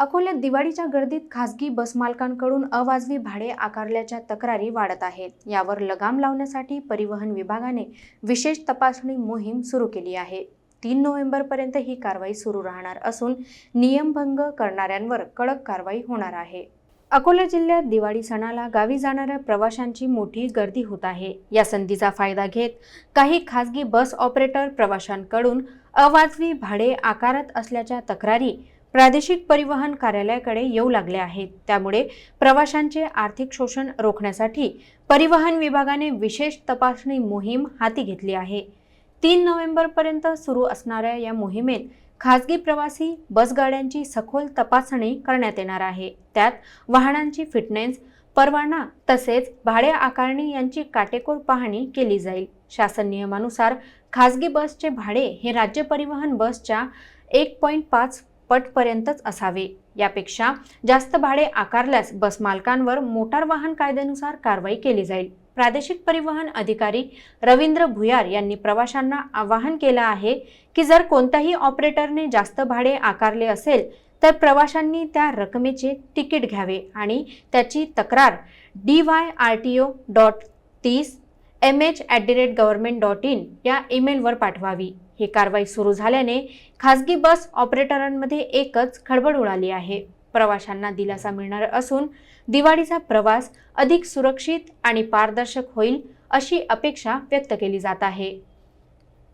अकोल्यात दिवाळीच्या गर्दीत खासगी बसमालकांकडून अवाजवी भाडे आकारल्याच्या तक्रारी वाढत आहेत. यावर लगाम लावण्यासाठी परिवहन विभागाने विशेष तपासणी मोहीम सुरू केली आहे. तीन नोव्हेंबरपर्यंत ही कारवाई सुरू राहणार असून नियमभंग करणाऱ्यांवर कडक कारवाई होणार आहे. अकोला जिल्ह्यात दिवाळी सणाला गावी जाणाऱ्या प्रवाशांची मोठी गर्दी होत आहे. या संधीचा फायदा घेत काही खासगी बस ऑपरेटर प्रवाशांकडून अवाजवी भाडे आकारत असल्याच्या तक्रारी प्रादेशिक परिवहन कार्यालयाकडे येऊ लागले आहेत. त्यामुळे प्रवाशांचे आर्थिक शोषण रोखण्यासाठी परिवहन विभागाने विशेष तपासणी मोहीम हाती घेतली आहे. तीन नोव्हेंबरपर्यंत सुरू असणाऱ्या या मोहिमेत खासगी प्रवासी बसगाड्यांची सखोल तपासणी करण्यात येणार आहे. त्यात वाहनांची फिटनेस परवाना तसेच भाडे आकारणी यांची काटेकोर पाहणी केली जाईल. शासन नियमानुसार खासगी बसचे भाडे हे राज्य परिवहन बसच्या एक पॉईंट पाच पटपर्यंतच असावे. यापेक्षा जास्त भाडे आकारल्यास बस मालकांवर मोटार वाहन कायद्यानुसार कारवाई केली जाईल. प्रादेशिक परिवहन अधिकारी रवींद्र भुयार यांनी प्रवाशांना आवाहन केलं आहे की जर कोणत्याही ऑपरेटरने जास्त भाडे आकारले असेल तर प्रवाशांनी त्या रकमेचे तिकीट घ्यावे आणि त्याची तक्रार D Y R T O dot तीस M H at the rate government dot in या ईमेलवर पाठवावी. ही कारवाई सुरू झाल्याने खासगी बस ऑपरेटरांमध्ये एकच खळबळ उडाली आहे. प्रवाशांना दिलासा मिळणार असून दिवाळीचा प्रवास अधिक सुरक्षित आणि पारदर्शक होईल अशी अपेक्षा व्यक्त केली जात आहे.